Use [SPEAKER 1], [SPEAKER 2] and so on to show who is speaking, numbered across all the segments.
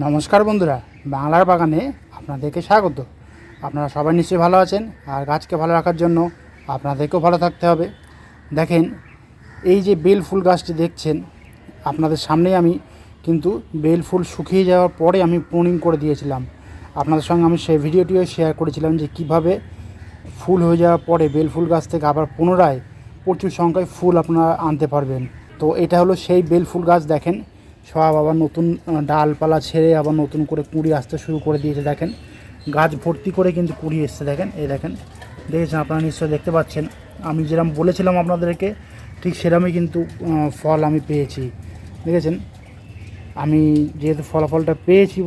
[SPEAKER 1] নমস্কার বন্ধুরা, বাংলার বাগানে আপনাদেরকে স্বাগত। আপনারা সবাই নিশ্চয়ই ভালো আছেন, আর গাছকে ভালো রাখার জন্য আপনাদেরকেও ভালো থাকতে হবে। দেখেন, এই যে বেল ফুল গাছটি দেখছেন, আপনাদের সামনেই আমি কিন্তু বেল ফুল শুকিয়ে যাওয়ার পরে আমি প্রুনিং করে দিয়েছিলাম। আপনাদের সঙ্গে আমি সেই ভিডিওটিও শেয়ার করেছিলাম যে কীভাবে ফুল হয়ে যাওয়ার পরে বেল ফুল গাছ থেকে আবার পুনরায় প্রচুর সংখ্যায় ফুল আপনারা আনতে পারবেন। তো এটা হলো সেই বেল ফুল গাছ, দেখেন সব আবার নতুন ডালপালা ছেড়ে আবার নতুন করে কুঁড়ি আসতে শুরু করে দিয়েছে, দেখেন। গাছ ভর্তি করে কিন্তু কুঁড়ি এসছে, দেখেন, এই দেখেন। দেখেছেন আপনারা নিশ্চয়ই দেখতে পাচ্ছেন। আমি যেরকম বলেছিলাম আপনাদেরকে, ঠিক সেরকমই কিন্তু ফল আমি পেয়েছি। দেখেছেন? আমি যেহেতু ফলাফলটা পেয়েছি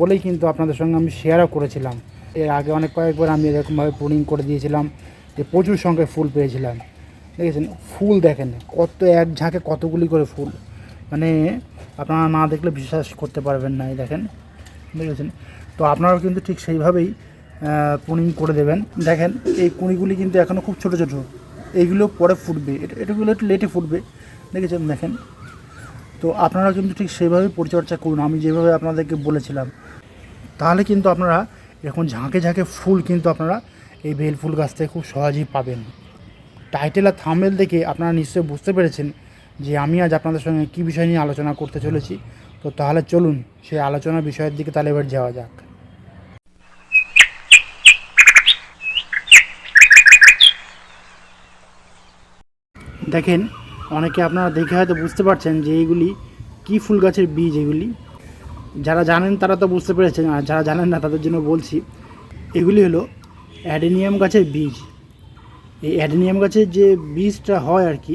[SPEAKER 1] বলেই কিন্তু আপনাদের সঙ্গে আমি শেয়ারও করেছিলাম। এর আগে অনেক কয়েকবার আমি এরকমভাবে পুডিং করে দিয়েছিলাম যে প্রচুর সংখ্যায় ফুল পেয়েছিলাম। দেখেছেন? ফুল দেখেন, কত এক ঝাঁকে কতগুলি করে ফুল। মানে আপনারা না দেখলে বিশ্বাস করতে পারবেন না, এই দেখেন দেখেছেন তো আপনারাও কিন্তু ঠিক সেইভাবেই পুনিং করে দেবেন। দেখেন, এই কুঁড়িগুলি কিন্তু এখনও খুব ছোটো ছোটো। এইগুলো পরে ফুটবে। এটা এটাগুলো একটু লেটে ফুটবে। দেখেছেন, দেখেন? তো আপনারা কিন্তু ঠিক সেইভাবেই পরিচর্যা করুন। আমি যেভাবে আপনাদেরকে বলেছিলাম, তাহলে কিন্তু আপনারা এরকম ঝাঁকে ঝাঁকে ফুল কিন্তু আপনারা এই বেল ফুল গাছ থেকে খুব সহজেই পাবেন। টাইটেল আর থাম্বেল দেখে আপনারা নিশ্চয়ই বুঝতে পেরেছেন যে আমি আজ আপনাদের সঙ্গে কী বিষয় নিয়ে আলোচনা করতে চলেছি। তো তাহলে চলুন সেই আলোচনা বিষয়ের দিকে তাহলে এবার যাওয়া যাক। দেখেন, অনেকে আপনারা দেখে হয়তো বুঝতে পারছেন যে এইগুলি কী ফুল গাছের বীজ এগুলি। যারা জানেন তারা তো বুঝতে পেরেছেন, আর যারা জানেন না তাদের জন্য বলছি, এগুলি হলো অ্যাডেনিয়াম গাছের বীজ। এই অ্যাডেনিয়াম গাছের যে বীজটা হয় আর কি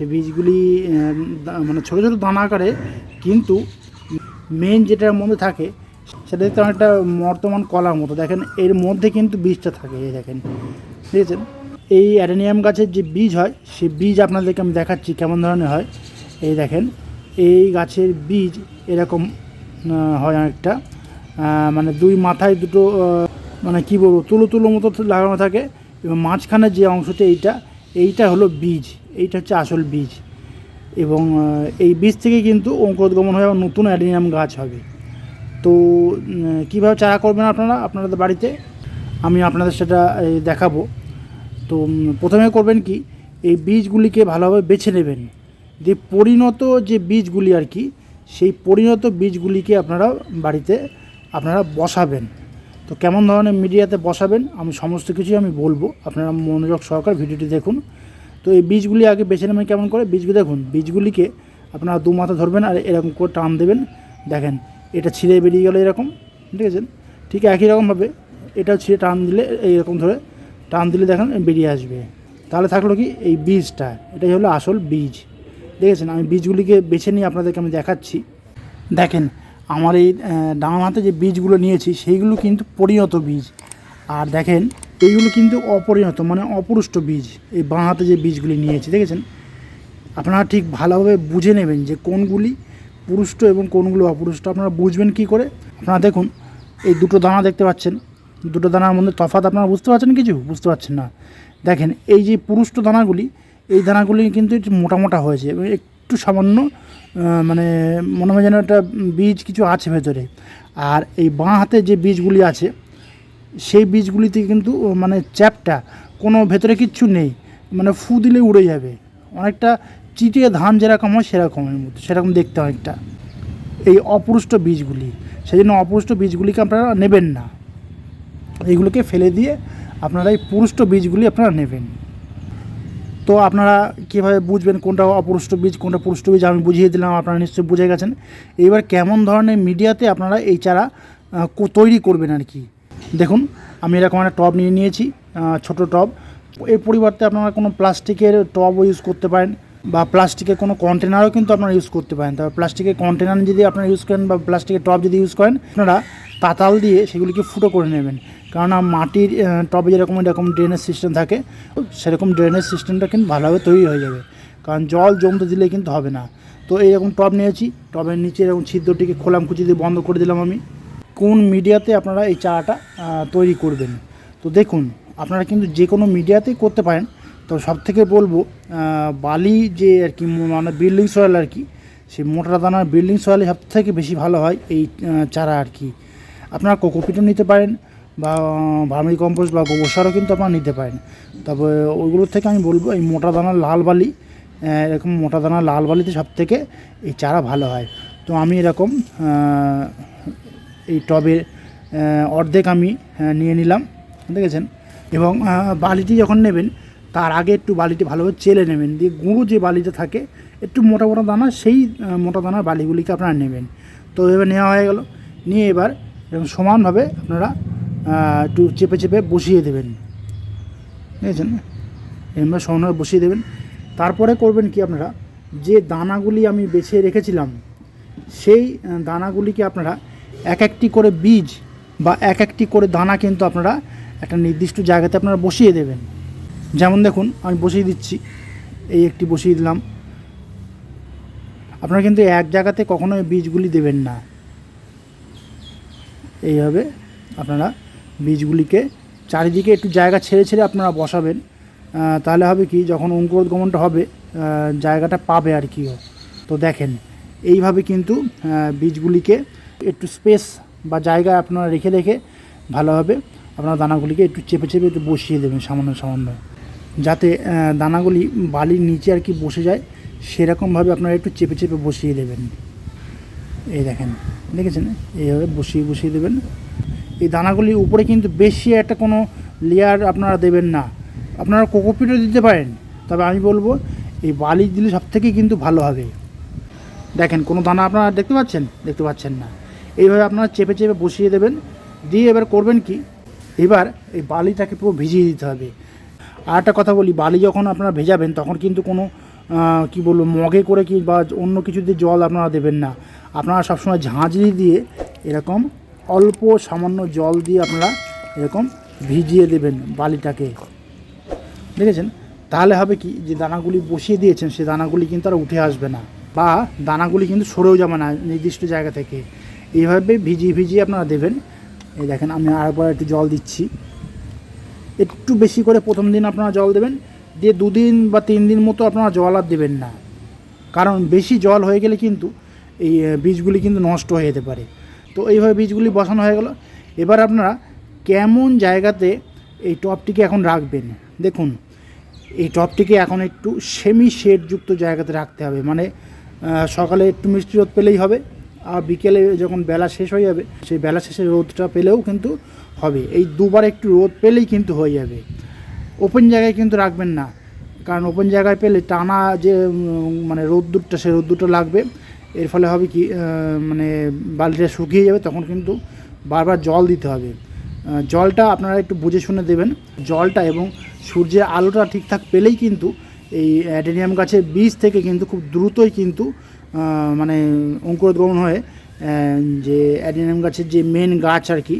[SPEAKER 1] সেই বীজগুলি মানে ছোটো ছোটো দানা আকারে, কিন্তু মেন যেটার মধ্যে থাকে, সেটা দেখতে অনেকটা বর্তমান কলার মতো। দেখেন, এর মধ্যে কিন্তু বীজটা থাকে, এই দেখেন। ঠিক আছে এই অ্যাডেনিয়াম গাছের যে বীজ হয়, সে বীজ আপনাদেরকে আমি দেখাচ্ছি কেমন ধরনের হয়। এই দেখেন, এই গাছের বীজ এরকম হয় অনেকটা। মানে দুই মাথায় দুটো মানে কী বলব, তুলো তুলো মতো লাগানো থাকে। এবং মাঝখানে যে অংশটা, এইটা এইটা হলো বীজ, এইটা হচ্ছে আসল বীজ। এবং এই বীজ থেকে কিন্তু অঙ্কুরোদ্গমন হয়ে আবার নতুন অ্যাডেনিয়াম গাছ হবে। তো কীভাবে চারা করবেন আপনারা, আপনাদের বাড়িতে? আমি আপনাদের সেটা দেখাবো। তো প্রথমে করবেন কি, এই বীজগুলিকে ভালোভাবে বেছে নেবেন। যে পরিণত যে বীজগুলি আর কি, সেই পরিণত বীজগুলিকে আপনারা বাড়িতে, আপনারা বসাবেন। তো কেমন ধরনের মিডিয়াতে বসাবেন, আমি সমস্ত কিছুই আমি বলব। আপনারা মনোযোগ সহকারে ভিডিওটি দেখুন। তো এই বীজগুলি আগে বেছে নেবেন কেমন করে? বীজগুলি দেখুন, বীজগুলিকে আপনারা দু মাথা ধরবেন আর এরকম করে টান দেবেন। দেখেন, এটা ছিঁড়ে বেরিয়ে গেল এরকম, ঠিক আছে? ঠিক একই রকমভাবে এটাও ছিঁড়ে টান দিলে, এইরকম ধরে টান দিলে দেখেন বেরিয়ে আসবে। তাহলে থাকল কি? এই বীজটা, এটাই হলো আসল বীজ। দেখেছেন? আমি বীজগুলিকে বেছে নিয়ে আপনাদেরকে আমি দেখাচ্ছি। দেখেন আমার এই ডান হাতে যে বীজগুলো নিয়েছি, সেইগুলো কিন্তু পরিণত বীজ। আর দেখেন, এইগুলো কিন্তু অপরিণত মানে অপুষ্ট বীজ। এই বাঁ হাতে যে বীজগুলি নিয়েছি, দেখেছেন? আপনারা ঠিক ভালোভাবে বুঝে নেবেন যে কোনগুলি পুরুষ্ট এবং কোনগুলো অপুরুষ্ট। আপনারা বুঝবেন কি করে? আপনারা দেখুন, এই দুটো দানা দেখতে পাচ্ছেন। দুটো দানার মধ্যে তফাৎ আপনারা বুঝতে পারছেন কিছু? বুঝতে পারছেন না। দেখেন, এই যে পুরুষ্ট দানাগুলি, এই দানাগুলি কিন্তু একটু মোটা মোটা হয়েছে এবং একটু সামান্য মানে মনে হয় যেন একটা বীজ কিছু আছে ভেতরে। আর এই বাঁ হাতে যে বীজগুলি আছে, সেই বীজগুলিতে কিন্তু মানে চ্যাপটা কোনো ভেতরে কিচ্ছু নেই মানে ফু দিলে উড়ে যাবে। অনেকটা চিটিয়ে ধান যেরকম হয় সেরকমের মতো সেরকম দেখতে অনেকটা। এই অপুষ্ট বীজগুলি সেই জন্য অপুষ্ট বীজগুলিকে আপনারা নেবেন না। এইগুলোকে ফেলে দিয়ে আপনারা এই পুরুষ্ট বীজগুলি আপনারা নেবেন। তো আপনারা কীভাবে বুঝবেন কোনটা অপুষ্ট বীজ, কোনটা পুরুষ্ট বীজ আমি বুঝিয়ে দিলাম, আপনারা নিশ্চয়ই বুঝে গেছেন। এইবার কেমন ধরনের মিডিয়াতে আপনারা এই চারা তৈরি করবেন আর কি? দেখুন, আমি এরকম একটা টব নিয়ে নিয়েছি ছোট টব। এর পরিবর্তে আপনারা কোনো প্লাস্টিকের টবও ইউজ করতে পারেন, বা প্লাস্টিকের কোনো কন্টেনারও কিন্তু আপনারা ইউজ করতে পারেন। তবে প্লাস্টিকের কন্টেনার যদি আপনারা ইউজ করেন, বা প্লাস্টিকের টব যদি ইউজ করেন, আপনারা তাতাল দিয়ে সেগুলিকে ফুটো করে নেবেন। কেননা মাটির টবে যেরকম এরকম ড্রেনেজ সিস্টেম থাকে, সেরকম ড্রেনেজ সিস্টেমটা কিন্তু ভালোভাবে তৈরি হয়ে যাবে। কারণ জল জমতে দিলে কিন্তু হবে না। তো এইরকম টব নিয়েছি, টবের নিচে এরকম ছিদ্রটিকে খোলাম, কুচি দিয়ে বন্ধ করে দিলাম আমি। কোন মিডিয়াতে আপনারা এই চারাটা তৈরি করবেন? তো দেখুন, আপনারা কিন্তু যে কোনো মিডিয়াতেই করতে পারেন। তো সব থেকে বলব বালি যে আর কি মানে বিল্ডিং সয়েল আর কি, সেই মোটা দানার বিল্ডিং সয়েলে সব থেকে বেশি ভালো হয় এই চারা আর কি। আপনারা কোকোপিটও নিতে পারেন বা ভার্মি কম্পোস্ট বা গোবর সারও কিন্তু আপনারা নিতে পারেন। তবে ওইগুলোর থেকে আমি বলব, এই মোটা দানার লাল বালি এরকম মোটা দানার লাল বালিতে সব থেকে এই চারা ভালো হয়। তো আমি এরকম এই টবের অর্ধেক আমি নিয়ে নিলাম, দেখেছেন? এবং বালিটি যখন নেবেন, তার আগে একটু বালিটি ভালোভাবে চেলে নেবেন। দিয়ে গুঁড়ো যে বালিটা থাকে, একটু মোটা মোটা দানা, সেই মোটা দানার বালিগুলিকে আপনারা নেবেন। তো এবার নেওয়া হয়ে গেল। নিয়ে এবার এরকম সমানভাবে আপনারা একটু চেপে চেপে বসিয়ে দেবেন। বুঝেছেন? এবার সমানভাবে বসিয়ে দেবেন। তারপরে করবেন কি আপনারা, যে দানাগুলি আমি বেছে রেখেছিলাম, সেই দানাগুলিকে আপনারা এক একটি করে বীজ বা এক একটি করে দানা কিন্তু আপনারা একটা নির্দিষ্ট জায়গাতে আপনারা বসিয়ে দেবেন। যেমন দেখুন, আমি বসিয়ে দিচ্ছি। এই একটি বসিয়ে দিলাম। আপনারা কিন্তু এক জায়গাতে কখনোই বীজগুলি দেবেন না। এইভাবে আপনারা বীজগুলিকে চারিদিকে একটু জায়গা ছেড়ে ছেড়ে আপনারা বসাবেন। তাহলে হবে কি, যখন অঙ্কুরোদ্গমনটা হবে জায়গাটা পাবে আর কি। তো দেখেন, এইভাবে কিন্তু বীজগুলিকে একটু স্পেস বা জায়গা আপনারা রেখে রেখে ভালোভাবে আপনারা দানাগুলিকে একটু চেপে চেপে একটু বসিয়ে দেবেন সামান্য সামান্য। যাতে দানাগুলি বালির নিচে আর কি বসে যায়, সেরকমভাবে আপনারা একটু চেপে চেপে বসিয়ে দেবেন। এই দেখেন, দেখেছেন? এইভাবে বসিয়ে বসিয়ে দেবেন। এই দানাগুলির উপরে কিন্তু বেশি একটা কোনো লেয়ার আপনারা দেবেন না। আপনারা কোকোপিটও দিতে পারেন, তবে আমি বলব, এই বালি দিলে সব থেকে কিন্তু ভালো হবে। দেখেন, কোনো দানা আপনারা দেখতে পাচ্ছেন? দেখতে পাচ্ছেন না। এইভাবে আপনারা চেপে চেপে বসিয়ে দেবেন। দিয়ে এবার করবেন কি? এবার এই বালিটাকে পুরো ভিজিয়ে দিতে হবে। আর একটা কথা বলি, বালি যখন আপনারা ভেজাবেন, তখন কিন্তু কোনো কি বলব, মগে করে কি বা অন্য কিছু দিয়ে জল আপনারা দেবেন না। আপনারা সবসময় ঝাঁঝরি দিয়ে এরকম অল্প সামান্য জল দিয়ে আপনারা এরকম ভিজিয়ে দেবেন বালিটাকে। দেখেছেন? তাহলে হবে কি? যে দানাগুলি বসিয়ে দিয়েছেন সেই দানাগুলি কিন্তু আর উঠে আসবে না বা দানাগুলি কিন্তু সরেও যাবে না নির্দিষ্ট জায়গা থেকে। এইভাবে ভিজিয়ে ভিজিয়ে আপনারা দেবেন। এই দেখেন, আমি আরেকবার একটু জল দিচ্ছি। একটু বেশি করে প্রথম দিন আপনারা জল দেবেন, দিয়ে দুদিন বা তিন দিন মতো আপনারা জল আর দেবেন না। কারণ বেশি জল হয়ে গেলে কিন্তু এই বীজগুলি কিন্তু নষ্ট হয়ে যেতে পারে। তো এইভাবে বীজগুলি বসানো হয়ে গেল। এবার আপনারা কেমন জায়গাতে এই টবটিকে এখন রাখবেন? দেখুন, এই টবটিকে এখন একটু সেমি শেডযুক্ত জায়গাতে রাখতে হবে। মানে সকালে একটু মিষ্টি রোদ পেলেই হবে, আর বিকেলে যখন বেলা শেষ হয়ে যাবে, সেই বেলা শেষে রোদটা পেলেও কিন্তু হবে। এই দুবার একটু রোদ পেলেই কিন্তু হয়ে যাবে। ওপেন জায়গায় কিন্তু রাখবেন না। কারণ ওপেন জায়গায় পেলে টানা যে মানে রোদ্দুরটা, সেই রোদ্দুরটা লাগবে। এর ফলে হবে কি মানে বালতিটা শুকিয়ে যাবে, তখন কিন্তু বারবার জল দিতে হবে। জলটা আপনারা একটু বুঝে শুনে দেবেন। জলটা এবং সূর্যের আলোটা ঠিকঠাক পেলেই কিন্তু এই অ্যাডেনিয়াম গাছের বীজ থেকে কিন্তু খুব দ্রুতই কিন্তু মানে অঙ্কুরোদ্গমন হয়ে। যে অ্যাডেনিয়াম গাছের যে মেন গাছ আর কি,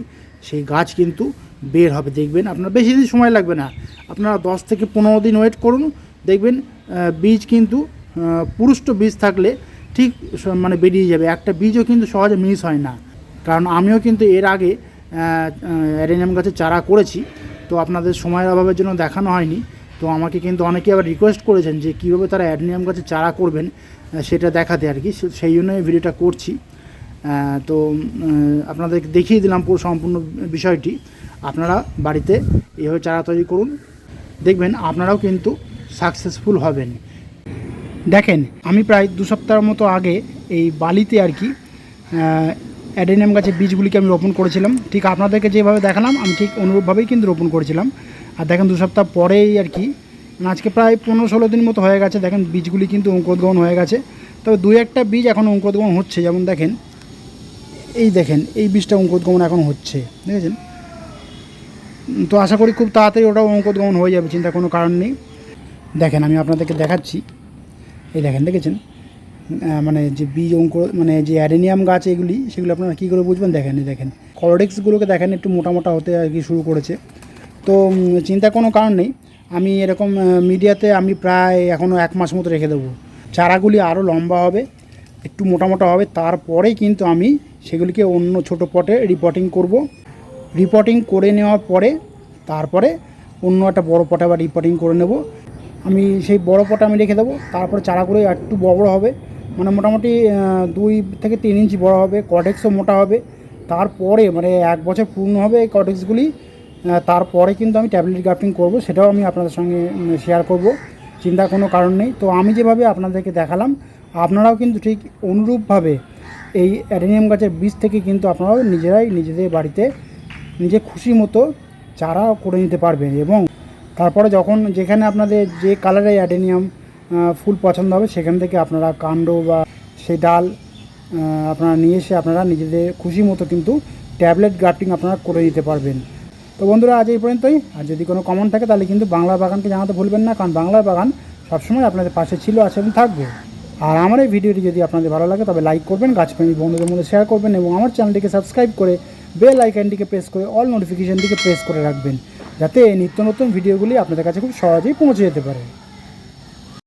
[SPEAKER 1] সেই গাছ কিন্তু বের হবে। দেখবেন আপনার বেশি দিন সময় লাগবে না। আপনারা দশ থেকে পনেরো দিন ওয়েট করুন। দেখবেন বীজ কিন্তু পুরুষ্ট বীজ থাকলে ঠিক মানে বেরিয়ে যাবে। একটা বীজও কিন্তু সহজে মিস হয় না। কারণ আমিও কিন্তু এর আগে অ্যারেনিয়াম গাছের চারা করেছি। তো আপনাদের সময়ের অভাবের জন্য দেখানো হয়নি। তো আমাকে কিন্তু অনেকে আবার রিকোয়েস্ট করেছেন যে কীভাবে তারা অ্যাডেনিয়াম গাছের চারা করবেন সেটা দেখাতে আর কি। সেই জন্যই ভিডিওটা করছি। তো আপনাদের দেখিয়ে দিলাম পুরো সম্পূর্ণ বিষয়টি। আপনারা বাড়িতে এভাবে চারা তৈরি করুন। দেখবেন আপনারাও কিন্তু সাকসেসফুল হবেন। দেখেন, আমি প্রায় দু সপ্তাহের মতো আগে এই বালিতে আর কি অ্যাডেনিয়াম গাছের বীজগুলিকে আমি রোপণ করেছিলাম। ঠিক আপনাদেরকে যেভাবে দেখালাম, আমি ঠিক অনুরূপভাবেই কিন্তু রোপণ করেছিলাম। আর দেখেন, দু সপ্তাহ পরেই আর কি মানে আজকে প্রায় পনেরো ষোলো দিন মতো হয়ে গেছে, দেখেন বীজগুলি কিন্তু অঙ্কুরোদ্গমন হয়ে গেছে। তবে দু একটা বীজ এখন অঙ্কুরোদ্গমন হচ্ছে, যেমন দেখেন, এই দেখেন, এই বীজটা অঙ্কুরোদ্গমন এখন হচ্ছে, দেখেছেন? তো আশা করি খুব তাড়াতাড়ি ওটাও অঙ্কুরোদ্গমন হয়ে যাবে, চিন্তা কোনো কারণ নেই। দেখেন, আমি আপনাদেরকে দেখাচ্ছি। এই দেখেন, দেখেছেন? মানে যে বীজ অঙ্কুর মানে যে অ্যাডেনিয়াম গাছ এগুলি, সেগুলো আপনারা কী করে বুঝবেন? দেখেন দেখেন। কলডেক্সগুলোকে দেখেন, একটু মোটা মোটা হতে আর কি শুরু করেছে। তো চিন্তা কোনো কারণ নেই। আমি এরকম মিডিয়াতে আমি প্রায় এখনও এক মাস মতো রেখে দেবো। চারাগুলি আরও লম্বা হবে, একটু মোটা মোটা হবে। তারপরেই কিন্তু আমি সেগুলিকে অন্য ছোটো পটে রিপোর্টিং করব। রিপোর্টিং করে নেওয়ার পরে, তারপরে অন্য একটা বড় পটে আবার রিপোর্টিং করে নেব। আমি সেই বড় পটে আমি রেখে দেবো, তারপরে চারাগুলো একটু বড় বড় হবে মানে মোটামুটি দুই থেকে তিন ইঞ্চি বড় হবে কটেক্সও মোটা হবে, তারপরে মানে এক বছর পূর্ণ হবে এই কটেক্সগুলি তারপরে কিন্তু আমি ট্যাবলেট গ্রাফটিং করব, সেটাও আমি আপনাদের সঙ্গে শেয়ার করব, চিন্তার কোনো কারণ নেই। তো আমি যেভাবে আপনাদেরকে দেখালাম, আপনারাও কিন্তু ঠিক অনুরূপভাবে এই অ্যাডেনিয়াম গাছের বীজ থেকে কিন্তু আপনারাও নিজেরাই নিজেদের বাড়িতে নিজে খুশি মতো চারা করে নিতে পারবেন এবং তারপরে যখন যেখানে আপনাদের যে কালারের অ্যাডেনিয়াম ফুল পছন্দ হবে, সেখান থেকে আপনারা কাণ্ড বা সেই ডাল আপনারা নিয়ে এসে আপনারা নিজেদের খুশি মতো কিন্তু ট্যাবলেট গ্রাফটিং আপনারা করে দিতে পারবেন। তো বন্ধুরা, আজ এই পর্যন্তই। আর যদি কোনো কমন থাকে, তাহলে কিন্তু বাংলা বাগানকে জানাতে ভুলবেন না, কারণ বাংলা বাগান সবসময় আপনাদের পাশে ছিল, আছে এবং থাকবে। আর আমার এই ভিডিওটি যদি আপনাদের ভালো লাগে, তবে লাইক করবেন, গাছপ্রেমী বন্ধুদের মধ্যে শেয়ার করবেন, এবং আমার চ্যানেলটিকে সাবস্ক্রাইব করে বেল আইকনটিকে প্রেস করে অল নোটিফিকেশনটিকে প্রেস করে রাখবেন। যাতে এই নিত্য নতুন ভিডিওগুলি আপনাদের কাছে খুব সহজেই পৌঁছে যেতে পারে।